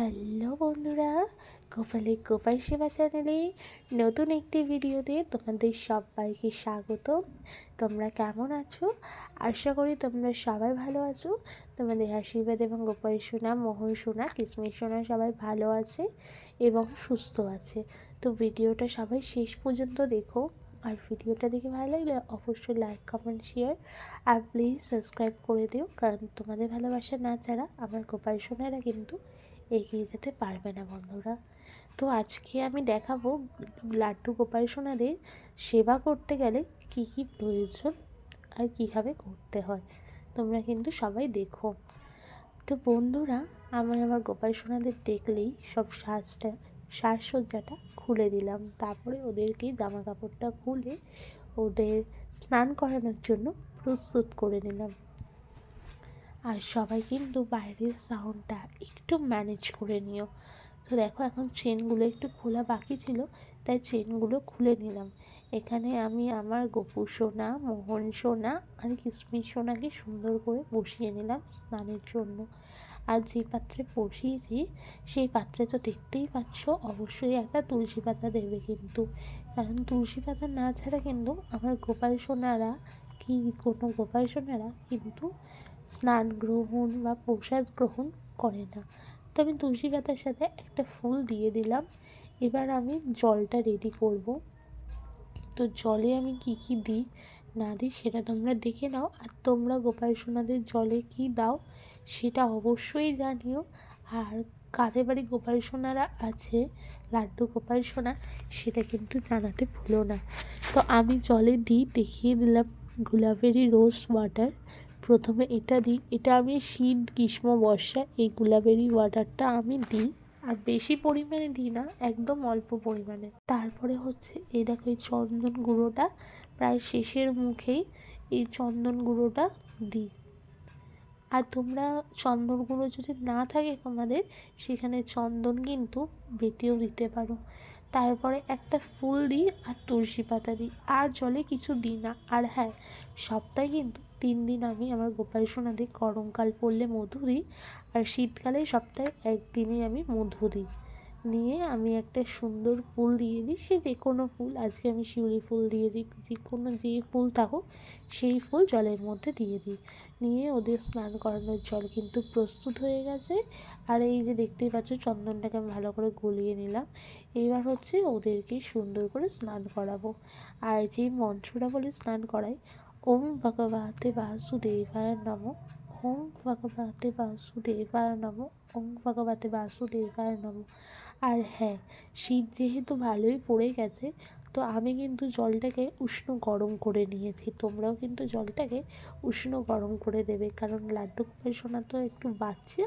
Hello বন্ধুরা, গোপালের গোপাল সেবা চ্যানেলে নতুন একটি ভিডিওতে তোমাদের সবাইকে স্বাগত তোমরা কেমন আছো? আশা করি তোমরা সবাই ভালো আছো। তোমাদের আশীর্বাদ এবং গোপাল সোনা, মোহন সোনা, কিসমিস সোনা সবাই ভালো আছে এবং সুস্থ আছে। তো ভিডিওটা সবাই শেষ পর্যন্ত দেখো আর ভিডিওটা দেখে ভালো লাগলে অবশ্যই লাইক কমেন্ট শেয়ার আর প্লিজ সাবস্ক্রাইব করে দিও। কারণ তোমাদের ভালোবাসা না ছাড়া আমার গোপাল সোনারা কিন্তু এগিয়ে যেতে পারবে না বন্ধুরা। তো আজকে আমি দেখাবো লাড্ডু গোপাল সোনাদের সেবা করতে গেলে কি কি প্রয়োজন আর কীভাবে করতে হয়, তোমরা কিন্তু সবাই দেখো। তো বন্ধুরা, আমি আমার গোপাল সোনাদের দেখলেই সব সাজটা, সাজসজ্জাটা খুলে দিলাম। তারপরে ওদেরকে জামা কাপড়টা খুলে ওদের স্নান করানোর জন্য প্রস্তুত করে নিলাম। আর সবাই কিন্তু বাইরের সাউন্ডটা একটু ম্যানেজ করে নিও। তো দেখো এখন চেনগুলো একটু খোলা বাকি ছিল, তাই চেনগুলো খুলে নিলাম। এখানে আমি আমার গোপু সোনা, মোহন সোনা আর কিসমিস সোনাকে সুন্দর করে বসিয়ে নিলাম স্নানের জন্য। আর যে পাত্রে বসিয়েছি, সেই পাত্রে তো দেখতেই পাচ্ছ, অবশ্যই একটা তুলসী পাতা দেবে কিন্তু। কারণ তুলসী পাতা না ছাড়া কিন্তু আমার গোপাল সোনারা কি কোনো গোপাল সোনারা কিন্তু স্নান গ্রহণ বা প্রসাদ গ্রহণ করে না। তো আমি তুলসী পাতার সাথে একটা ফুল দিয়ে দিলাম। এবার আমি জলটা রেডি করব। তো জলে আমি কি কি দিই না দিই সেটা তোমরা দেখে নাও। আর তোমরা গোপাল সোনাদের জলে কি দাও সেটা অবশ্যই জানিও। আর কাদের বাড়ি গোপাল সোনারা আছে, লাড্ডু গোপাল সোনা, সেটা কিন্তু জানাতে ভুলো না। তো আমি জলে দিই, দেখিয়ে দিলাম গুলাবেরি রোজ ওয়াটার প্রথমে এটা দিই। এটা আমি শীত, গ্রীষ্ম, বর্ষা, এই গুলাবেরি ওয়াটারটা আমি দিই। আর বেশি পরিমাণে দিই না, একদম অল্প পরিমাণে। তারপরে হচ্ছে, এই দেখো এই চন্দন গুঁড়োটা প্রায় শেষের মুখেই এই চন্দন গুঁড়োটা দিই। আর তোমরা চন্দন গুঁড়ো যদি না থাকে তোমাদের, সেখানে চন্দন কিন্তু বেটেও দিতে পারো। তারপরে একটা ফুল দিই আর তুলসী পাতা দিই। আর জলে কিছু দিই না। আর হ্যাঁ সপ্তাহে কিন্তু তিন দিন আমি আমার গোপাল সোনা দিই গরমকাল পড়লে মধু দিই, আর শীতকালে সপ্তাহে একদিনই আমি মধু দিই। নিয়ে আমি একটা সুন্দর ফুল দিয়ে দিই, সে যে কোনো ফুল, আজকে আমি শিউলি ফুল দিয়ে দিই, যে কোনো যে ফুল থাকুক, সেই ফুল জলের মধ্যে দিয়ে দিই। নিয়ে ওদের স্নান করানোর জল কিন্তু প্রস্তুত হয়ে গেছে, আর এই যে দেখতেই পাচ্ছ চন্দনটাকে আমি ভালো করে গলিয়ে নিলাম। এবার হচ্ছে ওদেরকে সুন্দর করে স্নান করাবো। আর যে মন্ত্রটা বলে স্নান করাই ওম ভগবতে বাসুদেবায় নম। ওম ভগবতে বাসুদেবায় নম। ওম ভগবতে বাসুদেবায় নম। আর হ্যাঁ শীত যেহেতু ভালোই পড়ে গেছে, তো আমি কিন্তু জলটাকে উষ্ণ গরম করে নিয়েছি। তোমরাও কিন্তু জলটাকে উষ্ণ গরম করে দেবে, কারণ লাড্ডু গোপাল সোনা তো একটু বাচ্চা,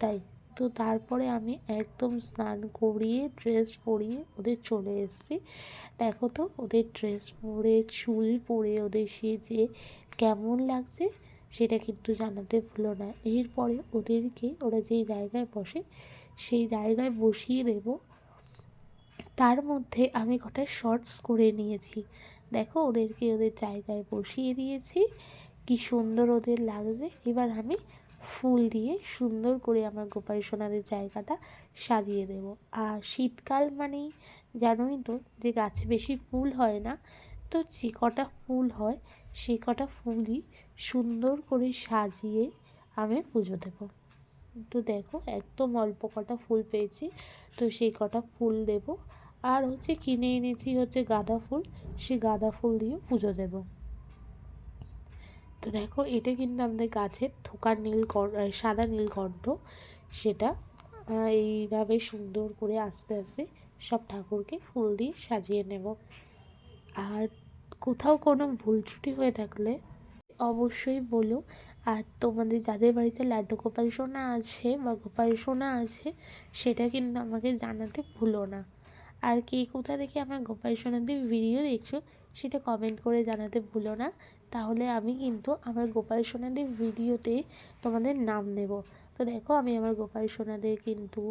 তাই তো তারপরে আমি একদম স্নান করিয়ে ড্রেস পরিয়ে ওদের চলে এসেছি। দেখো তো, ওদের ড্রেস পরে, চুল পরে, ওদের সেজে কেমন লাগছে, সেটা কিন্তু জানাতে ভুলো না। এরপরে ওদেরকে ওরা যেই জায়গায় বসে, সেই জায়গায় বসিয়ে দেব। তার মধ্যে আমি কটা শর্টস করে নিয়েছি। দেখো, ওদেরকে ওদের জায়গায় বসিয়ে দিয়েছি। কি সুন্দর ওদের লাগছে। এবার আমি ফুল দিয়ে সুন্দর করে আমার গোপাল সোনাদের জায়গাটা সাজিয়ে দেব। আর শীতকাল মানেই জানোই তো যে গাছে বেশি ফুল হয় না, তো যে কটা ফুল হয় সেই কটা ফুলই সুন্দর করে সাজিয়ে আমি পুজো দেবো। তো দেখো একদম অল্প কটা ফুল পেয়েছি, তো সেই কটা ফুল দেব। আর হচ্ছে কিনে এনেছি হচ্ছে গাঁদা ফুল, সেই গাঁদা ফুল দিয়ে পুজো দেব। তো দেখো, এটা কিন্তু আমাদের গাছের থোকার নীল সাদা নীলকণ্ঠ সেটা এইভাবে সুন্দর করে আস্তে আস্তে সব ঠাকুরকে ফুল দিয়ে সাজিয়ে নেব। আর কোথাও কোনো ভুল ত্রুটি হয়ে থাকলে অবশ্যই বলো। আর তোমাদের, যাদের বাড়িতে লাড্ডু গোপাল সোনা আছে বা গোপাল সোনা আছে, সেটা কিন্তু আমাকে জানাতে ভুলো না। আর কে কোথা থেকে আমার গোপাল সোনাদের ভিডিও দেখছ সেটা কমেন্ট করে জানাতে ভুলো না। তাহলে আমি কিন্তু আমার গোপাল সোনাদের ভিডিওতে তোমাদের নাম নেব। তো দেখো, আমি আমার গোপাল সোনাদের কিন্তু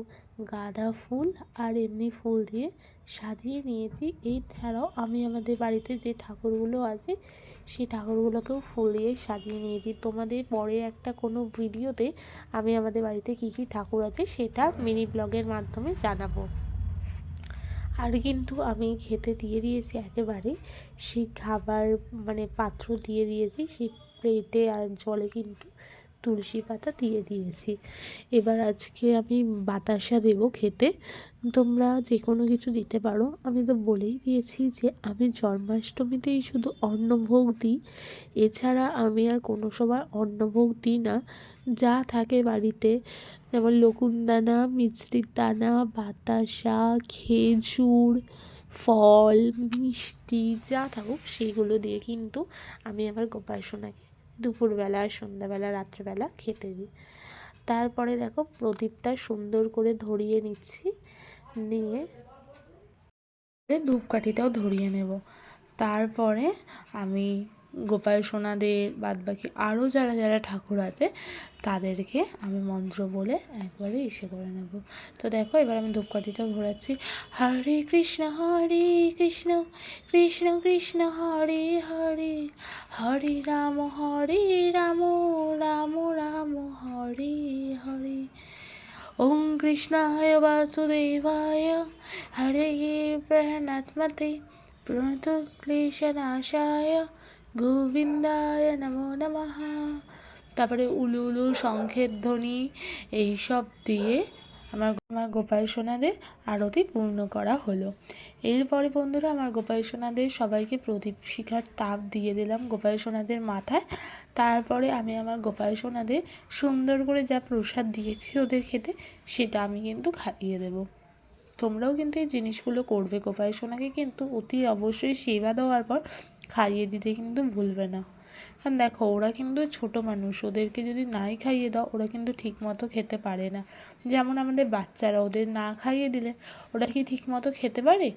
গাঁদা ফুল আর এমনি ফুল দিয়ে সাজিয়ে নিয়েছি। এই ছাড়াও আমি আমাদের বাড়িতে যে ঠাকুরগুলো আছে, সেই ঠাকুরগুলোকেও ফুল দিয়ে সাজিয়ে নিয়েছি। তোমাদের পরে একটা কোনো ভিডিওতে আমি আমাদের বাড়িতে কী কী ঠাকুর আছে, সেটা মিনি ব্লগের মাধ্যমে জানাব। আর কিন্তু আমি খেতে দিয়ে দিয়েছি একেবারে সেই খাবার মানে পাত্র দিয়ে দিয়েছি, সেই প্লেটে আর জলে কিন্তু তুলসী পাতা দিয়ে দিয়েছি। এবার আজকে আমি বাতাসা দেবো খেতে। তোমরা যে কোনো কিছু দিতে পারো। আমি তো বলেই দিয়েছি যে আমি জন্মাষ্টমীতেই শুধু অন্নভোগ দিই। এছাড়া আমি আর কোনো সময় অন্নভোগ দিই না। যা থাকে বাড়িতে। যেমন লকুনদানা মিছরির দানা বাতাসা, খেজুর, ফল, মিষ্টি যা থাকুক, সেইগুলো দিয়ে কিন্তু আমি আমার গোপাল সোনাকে দুপুরবেলা, সন্ধ্যাবেলা, রাত্রেবেলা খেতে দিই। তারপরে দেখো প্রদীপটা সুন্দর করে ধরিয়ে নিচ্ছি, নিয়ে ধূপকাঠিটাও ধরিয়ে নেব। তারপরে আমি গোপাল সোনাদের বাদবাকি আরও যারা যারা ঠাকুর আছে, তাদেরকে আমি মন্ত্র বলে একবারে ইসে করে নেব। তো দেখো, এবার আমি ধূপকাঠিটা ঘোরাচ্ছি। হরে কৃষ্ণ হরে কৃষ্ণ কৃষ্ণ কৃষ্ণ, হরে হরে হরে রাম হরে রাম রাম রাম, হরে হরে। ওম কৃষ্ণায় বাসুদেবায়, হরে প্রণাত্মতে প্রণত ক্লেশনাশায় গোবিন্দায় নমো নমঃ। তারপরে উলু উলু, শঙ্খের ধ্বনি, এইসব দিয়ে আমার আমার গোপাল সোনাদের আরতি পূর্ণ করা হলো। এরপরে বন্ধুরা আমার গোপাল সোনাদের সবাইকে প্রদীপ শিখার তাপ দিয়ে দিলাম গোপাল সোনাদের মাথায়। তারপরে আমি আমার গোপাল সোনাদের সুন্দর করে যা প্রসাদ দিয়েছি ওদের খেতে সেটা আমি কিন্তু খাইয়ে দেবো। তোমরাও কিন্তু এই জিনিসগুলো করবে। গোপাল সোনাকে কিন্তু অতি অবশ্যই সেবা দেওয়ার পর খাইয়ে দিতে কিন্তু ভুলবে না। কারণ দেখো, ওরা কিন্তু ছোট মানুষ, ওদেরকে যদি নাই খাইয়ে দাও, ওরা কিন্তু ঠিক মতো খেতে পারে না। যেমন আমাদের বাচ্চারা, ওদের না খাইয়ে দিলে ওরা কি ঠিক মতো খেতে পারে?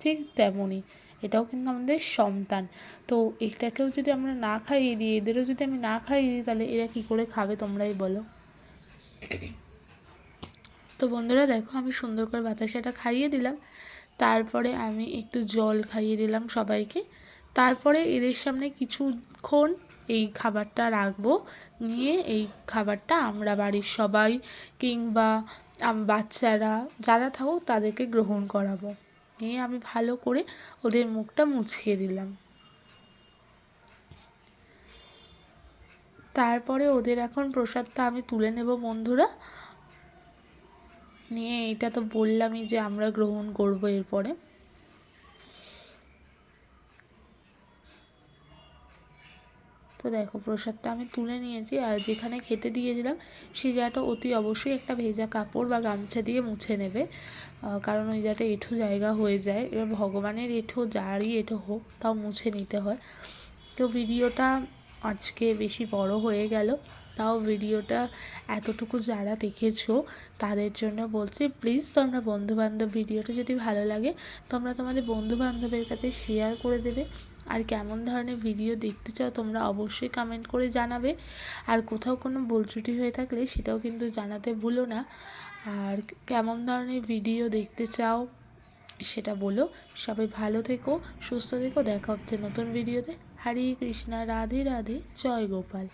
ঠিক তেমনই। এটাও কিন্তু আমাদের সন্তান। তো এটাকেও যদি আমরা না খাইয়ে দিই, এদেরও যদি আমি না খাইয়ে দিই, তাহলে এরা কী করে খাবে তোমরাই বলো? তো বন্ধুরা, দেখো আমি সুন্দর করে বাতাসাটা খাইয়ে দিলাম। তারপরে আমি একটু জল খাইয়ে দিলাম সবাইকে। তারপরে এদের সামনে কিছুক্ষণ এই খাবারটা রাখব। নিয়ে এই খাবারটা আমরা বাড়ির সবাই কিংবা বাচ্চারা যারা থাকুক তাদেরকে গ্রহণ করাবো। নিয়ে আমি ভালো করে ওদের মুখটা মুছিয়ে দিলাম। তারপরে ওদের এখন প্রসাদটা আমি তুলে নেব বন্ধুরা। নিয়ে এটা তো বললামই যে আমরা গ্রহণ করব এরপরে। তো দেখো, প্রসাদটা আমি তুলে নিয়েছি আর যেখানে খেতে দিয়েছিলাম সেই জায়গাটা অতি অবশ্যই একটা ভেজা কাপড় বা গামছা দিয়ে মুছে নেবে। কারণ ওই জায়গাটা এঁঠো জায়গা হয়ে যায়। এবার ভগবানের এঁঠো, যারই এঁঠো হোক, তাও মুছে নিতে হয়। তো ভিডিওটা আজকে বেশি বড় হয়ে গেল। তাও ভিডিওটা এতটুকু যারা দেখেছ, তাদের জন্য বলছি প্লিজ তোমরা বন্ধুবান্ধব ভিডিওটা যদি ভালো লাগে, তোমরা তোমাদের বন্ধুবান্ধবের কাছে শেয়ার করে দেবে। আর কেমন ধরনের ভিডিও দেখতে চাও তোমরা অবশ্যই কমেন্ট করে জানাবে। আর কোথাও কোনো ভুল ত্রুটি হয়ে থাকলে সেটাও কিন্তু জানাতে ভুলো না। আর কেমন ধরনের ভিডিও দেখতে চাও সেটা বলো। সবাই ভালো থেকো, সুস্থ থেকো, দেখা হচ্ছে নতুন ভিডিওতে হরে কৃষ্ণা, রাধে রাধে, জয় গোপাল।